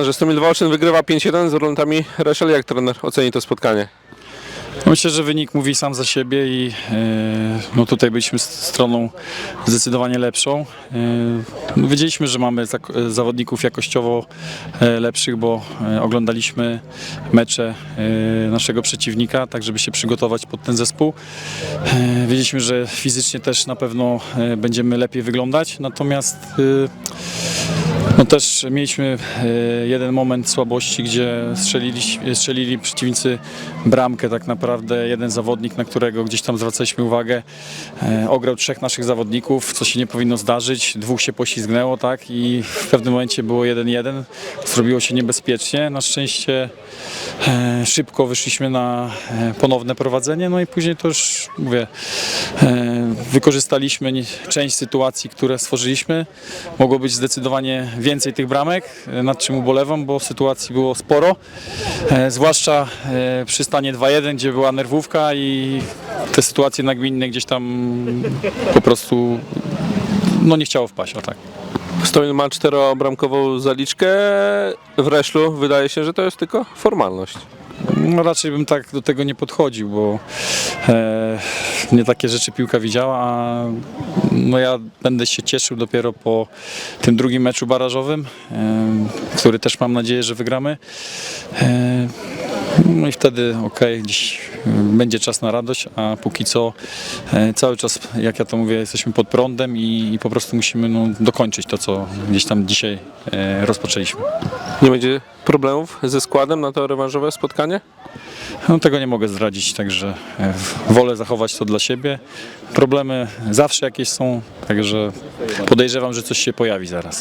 Że Stomil Wolszyn wygrywa 5-1 z Orlątami Reszel. Jak trener oceni to spotkanie? Myślę, że wynik mówi sam za siebie i e, no tutaj byliśmy stroną zdecydowanie lepszą. E, wiedzieliśmy, że mamy zawodników jakościowo e, lepszych, bo oglądaliśmy mecze naszego przeciwnika, tak żeby się przygotować pod ten zespół. Wiedzieliśmy, że fizycznie też na pewno będziemy lepiej wyglądać, natomiast no też mieliśmy e, jeden moment słabości, gdzie strzelili, strzelili przeciwnicy bramkę tak naprawdę. Jeden zawodnik, na którego gdzieś tam zwracaliśmy uwagę, e, ograł trzech naszych zawodników, co się nie powinno zdarzyć. Dwóch się poślizgnęło, tak, i w pewnym momencie było 1-1. Zrobiło się niebezpiecznie. Na szczęście e, szybko wyszliśmy na ponowne prowadzenie, no i później to już, mówię, wykorzystaliśmy część sytuacji, które stworzyliśmy. Mogło być zdecydowanie więcej tych bramek, e, nad czym ubolewam, bo sytuacji było sporo. E, Zwłaszcza e, przy stanie 2-1, gdzie była nerwówka i te sytuacje nagminne gdzieś tam po prostu no nie chciało wpaść, o tak. Stomil ma czterobramkową zaliczkę. W Reszlu wydaje się, że to jest tylko formalność. No raczej bym tak do tego nie podchodził, bo e, takie rzeczy piłka widziała, a no ja będę się cieszył dopiero po tym drugim meczu barażowym, e, który też mam nadzieję, że wygramy. E, no i wtedy okej, dziś będzie czas na radość, a póki co e, cały czas, jak ja to mówię, jesteśmy pod prądem i, i po prostu musimy no, dokończyć to, co gdzieś tam dzisiaj e, rozpoczęliśmy. Nie będzie problemów ze składem na to rewanżowe spotkanie? No, tego nie mogę zdradzić, także e, wolę zachować to dla siebie. Problemy zawsze jakieś są, także podejrzewam, że coś się pojawi zaraz.